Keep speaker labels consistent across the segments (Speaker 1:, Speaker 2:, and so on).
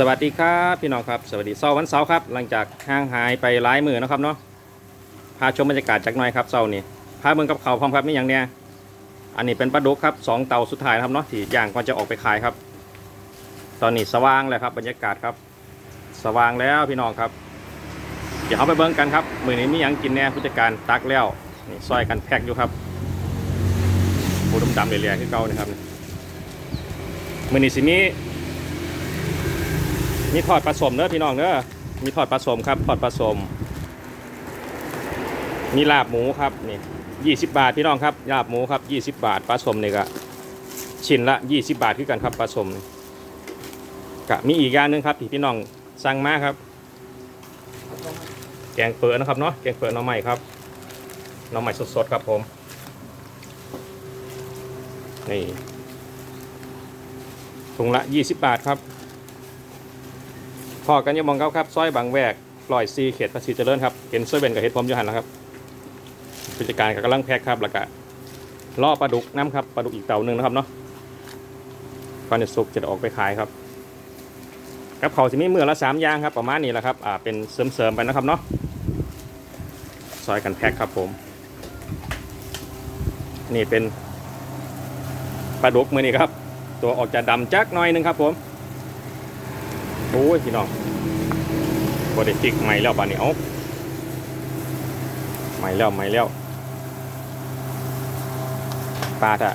Speaker 1: สวัสดีครับพี่น้องครับ สวัสดีเสาร์วันเสาร์ครับ หลังจากห่างหายไปหลายมือนะครับเนาะพาชมบรรยากาศจากหน่อยครับเสาร์นี้พาเมืองกับเขาพร้อมครับนี่อย่างเนี้ยอันนี้เป็นปลาดุกครับสองเตาสุดท้ายนะครับเนาะที่ย่างก่อนจะออกไปขายครับ ตอนนี้สว่างแล้วครับ บรรยากาศครับ สว่างแล้วพี่น้องครับ เดี๋ยวเขาไปเบิ้งกันครับมือนี้มีหยังกินแน่ผู้จัดการตักแล้วนี่ซอยกันแพ็กอยู่ครับหมูดำๆเรียๆคือเก่านะครับมือนี้สิมี มีทอดปลาสมเนอะพี่น้องเนอะมีทอดปลาสมครับทอดปลาสมมีลาบหมูครับนี่ยี่สิบบาทพี่น้องครับลาบหมูครับยี่สิบบาทปลาสมนี่ก็ชิ้นละยี่สิบบาทคือกันครับปลาสมกะมีอีกอย่างหนึงครับที่พี่น้องสั่งมาครับ แกงเปิดนะครับเนาะแกงเปิดน้องใหม่ครับน้องใหม่สดๆครับผมนี่ถุงละยี่สิบบาทครับ พอกันยังมองเขาครับซอยบางแวกปล่อยซีเขตภาษีเจริญครับเห็นซอยเบนกับเห็ดพรมยูหันแล้วครับผู้จัดการก็กำลังแพ็คครับแล้วก็ล่อปลาดุกน้ำครับปลาดุกอีกเต่าหนึ่งนะครับเนาะก่อนจะสุกจะออกไปขายครับกับเขาวสิมีมือละสามอย่างครับประมาณนี้แหละครับอ่าเป็นเสริมๆไปนะครับเนาะซอยกันแพ็คครับผม นี่เป็นปลาดุกมือนี่ครับ ตัวออกจะดำจักหน่อยหนึงครับผม อ้ยพี่น้องบไดจิกใหม่แล้วบานนี้เอาใหม่แล้วใหม่แล้วปลาถ้า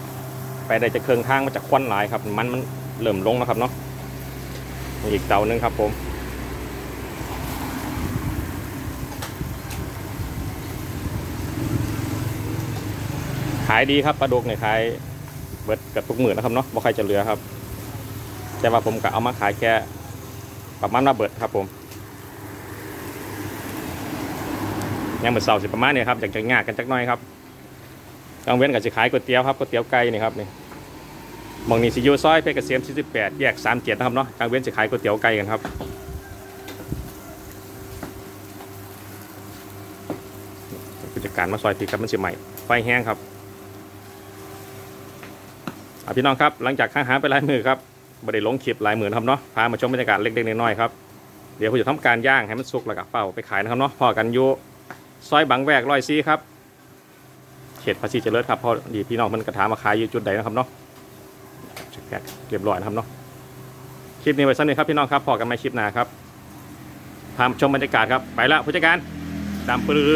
Speaker 1: ไปได้จะเครื่องทางมาจากควันหลายครับ มันมันเริ่มลงแล้วครับเนาะอีกเตาหนึงครับผมขายดีครับปลาดุกเนี่ยขายเบิดกับทุกหมื่นนะครับเนาะบ่ใครจะเหลือครับ แต่ว่าผมก็เอามาขายแค่ ประมาณระเบิดครับผมยังเหมือนเสาสิประมาณนี้ครับอยากจะงากกันจักน่อยครับกลางเว้นกับจะขายก๋วยเตี๋ยวครับก๋วยเตี๋ยวไก่นี่ครับนี่มองนี้สิอยูซอยเพชรเกษม48แยก37นะครับเนาะกลางเว้นจะขายก๋วยเตี๋ยวไก่กันครับผู้จัดการมาซอยทีครับมันสิใหม่ไฟแห้งครับพี่น้องครับหลังจากข้างหาไปลายมือครับ บริลงคลิปหลายหมื่นครับเนาะพามาชมบรรยากาศเล็กๆน้อยๆครับเดี๋ยวผมจะทำการย่างให้มันสุกแล้วก็เป่าไปขายนะครับเนาะพอกันอยู่ซอยบางแวกร้อยซีครับเขตภาษีเจริญครับพอดีพี่น้องมันกระถามมาขายอยู่จุดใดนะครับเนาะแพ็คเรียบร้อยนะครับเนาะคลิปนี้ไว้สั้นนี้ครับพี่น้องครับพอกันใหม่คลิปหน้าครับพามาชมบรรยากาศครับไปละผู้จัดการตามปลือ